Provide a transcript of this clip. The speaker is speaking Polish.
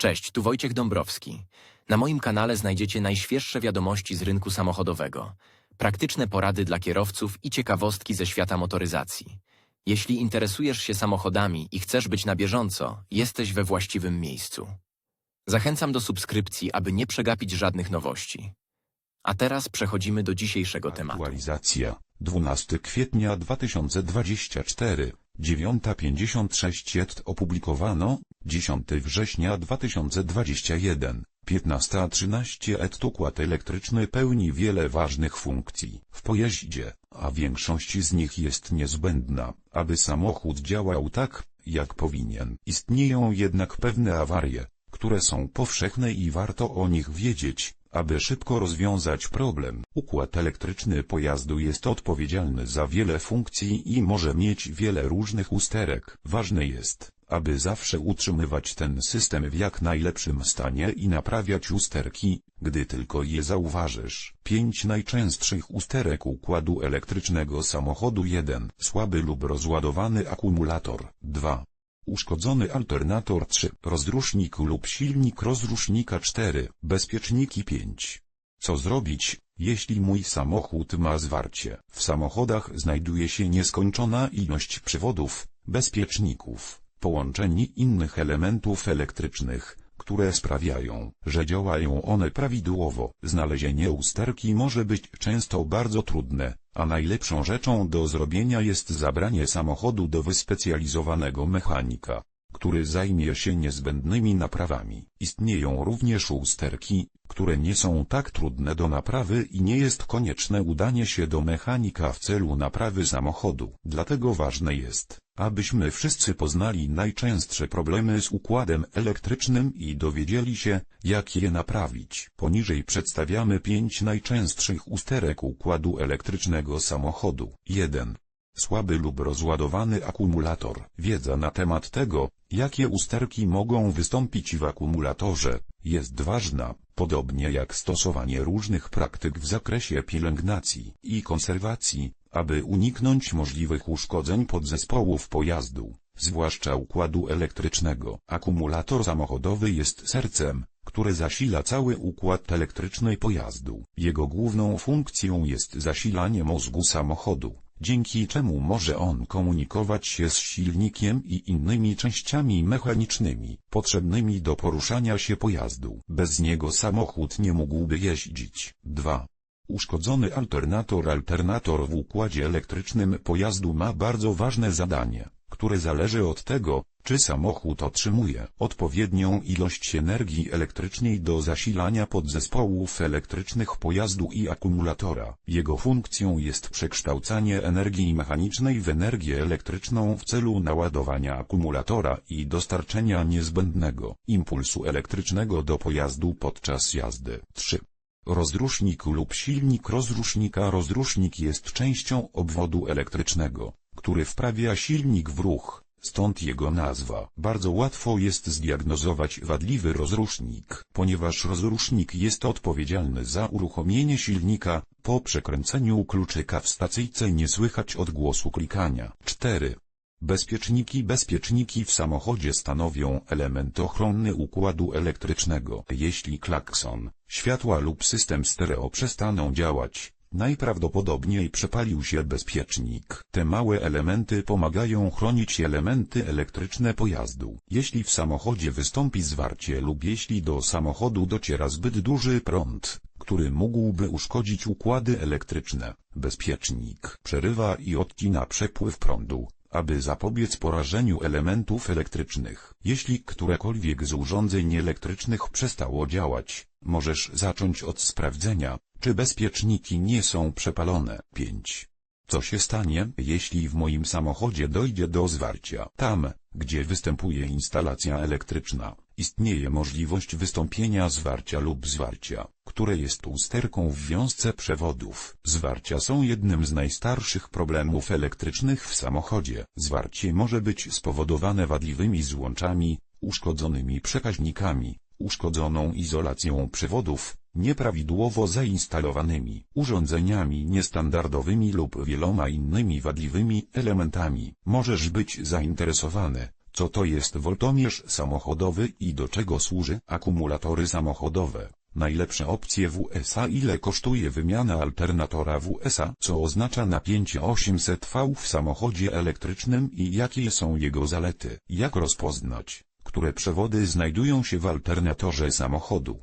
Cześć, tu Wojciech Dąbrowski. Na moim kanale znajdziecie najświeższe wiadomości z rynku samochodowego, praktyczne porady dla kierowców i ciekawostki ze świata motoryzacji. Jeśli interesujesz się samochodami i chcesz być na bieżąco, jesteś we właściwym miejscu. Zachęcam do subskrypcji, aby nie przegapić żadnych nowości. A teraz przechodzimy do dzisiejszego tematu. Aktualizacja 12 kwietnia 2024 9.56 JET opublikowano 10 września 2021 15.13 ET układ elektryczny pełni wiele ważnych funkcji w pojeździe, a większość z nich jest niezbędna, aby samochód działał tak, jak powinien. Istnieją jednak pewne awarie, które są powszechne i warto o nich wiedzieć, aby szybko rozwiązać problem. Układ elektryczny pojazdu jest odpowiedzialny za wiele funkcji i może mieć wiele różnych usterek. Ważne jest, aby zawsze utrzymywać ten system w jak najlepszym stanie i naprawiać usterki, gdy tylko je zauważysz. Pięć najczęstszych usterek układu elektrycznego samochodu 1. Słaby lub rozładowany akumulator 2. Uszkodzony alternator 3, rozrusznik lub silnik rozrusznika 4, bezpieczniki 5. Co zrobić, jeśli mój samochód ma zwarcie? W samochodach znajduje się nieskończona ilość przewodów, bezpieczników, połączeń innych elementów elektrycznych, które sprawiają, że działają one prawidłowo. Znalezienie usterki może być często bardzo trudne, a najlepszą rzeczą do zrobienia jest zabranie samochodu do wyspecjalizowanego mechanika, który zajmie się niezbędnymi naprawami. Istnieją również usterki, które nie są tak trudne do naprawy i nie jest konieczne udanie się do mechanika w celu naprawy samochodu. Dlatego ważne jest, abyśmy wszyscy poznali najczęstsze problemy z układem elektrycznym i dowiedzieli się, jak je naprawić. Poniżej przedstawiamy pięć najczęstszych usterek układu elektrycznego samochodu. 1. Słaby lub rozładowany akumulator. Wiedza na temat tego, jakie usterki mogą wystąpić w akumulatorze, jest ważna, podobnie jak stosowanie różnych praktyk w zakresie pielęgnacji i konserwacji, aby uniknąć możliwych uszkodzeń podzespołów pojazdu, zwłaszcza układu elektrycznego. Akumulator samochodowy jest sercem, które zasila cały układ elektryczny pojazdu. Jego główną funkcją jest zasilanie mózgu samochodu, dzięki czemu może on komunikować się z silnikiem i innymi częściami mechanicznymi, potrzebnymi do poruszania się pojazdu. Bez niego samochód nie mógłby jeździć. 2. Uszkodzony alternator Alternator w układzie elektrycznym pojazdu ma bardzo ważne zadanie, które zależy od tego, czy samochód otrzymuje odpowiednią ilość energii elektrycznej do zasilania podzespołów elektrycznych pojazdu i akumulatora. Jego funkcją jest przekształcanie energii mechanicznej w energię elektryczną w celu naładowania akumulatora i dostarczenia niezbędnego impulsu elektrycznego do pojazdu podczas jazdy. 3. Rozrusznik lub silnik rozrusznika Rozrusznik jest częścią obwodu elektrycznego, który wprawia silnik w ruch, stąd jego nazwa. Bardzo łatwo jest zdiagnozować wadliwy rozrusznik, ponieważ rozrusznik jest odpowiedzialny za uruchomienie silnika, po przekręceniu kluczyka w stacyjce nie słychać odgłosu klikania. 4. Bezpieczniki Bezpieczniki w samochodzie stanowią element ochronny układu elektrycznego. Jeśli klakson, światła lub system stereo przestaną działać, najprawdopodobniej przepalił się bezpiecznik. Te małe elementy pomagają chronić elementy elektryczne pojazdu. Jeśli w samochodzie wystąpi zwarcie lub jeśli do samochodu dociera zbyt duży prąd, który mógłby uszkodzić układy elektryczne, bezpiecznik przerywa i odcina przepływ prądu aby zapobiec porażeniu elementów elektrycznych. Jeśli którekolwiek z urządzeń elektrycznych przestało działać, możesz zacząć od sprawdzenia, czy bezpieczniki nie są przepalone. 5. Co się stanie, jeśli w moim samochodzie dojdzie do zwarcia? Tam, gdzie występuje instalacja elektryczna, istnieje możliwość wystąpienia zwarcia lub zwarcia, które jest usterką w wiązce przewodów. Zwarcia są jednym z najstarszych problemów elektrycznych w samochodzie. Zwarcie może być spowodowane wadliwymi złączami, uszkodzonymi przekaźnikami, uszkodzoną izolacją przewodów, nieprawidłowo zainstalowanymi urządzeniami niestandardowymi lub wieloma innymi wadliwymi elementami. Możesz być zainteresowany, Co to jest woltomierz samochodowy i do czego służy akumulatory samochodowe? Najlepsze opcje WSA ile kosztuje wymiana alternatora WSA, co oznacza napięcie 800 V w samochodzie elektrycznym i jakie są jego zalety? Jak rozpoznać, które przewody znajdują się w alternatorze samochodu?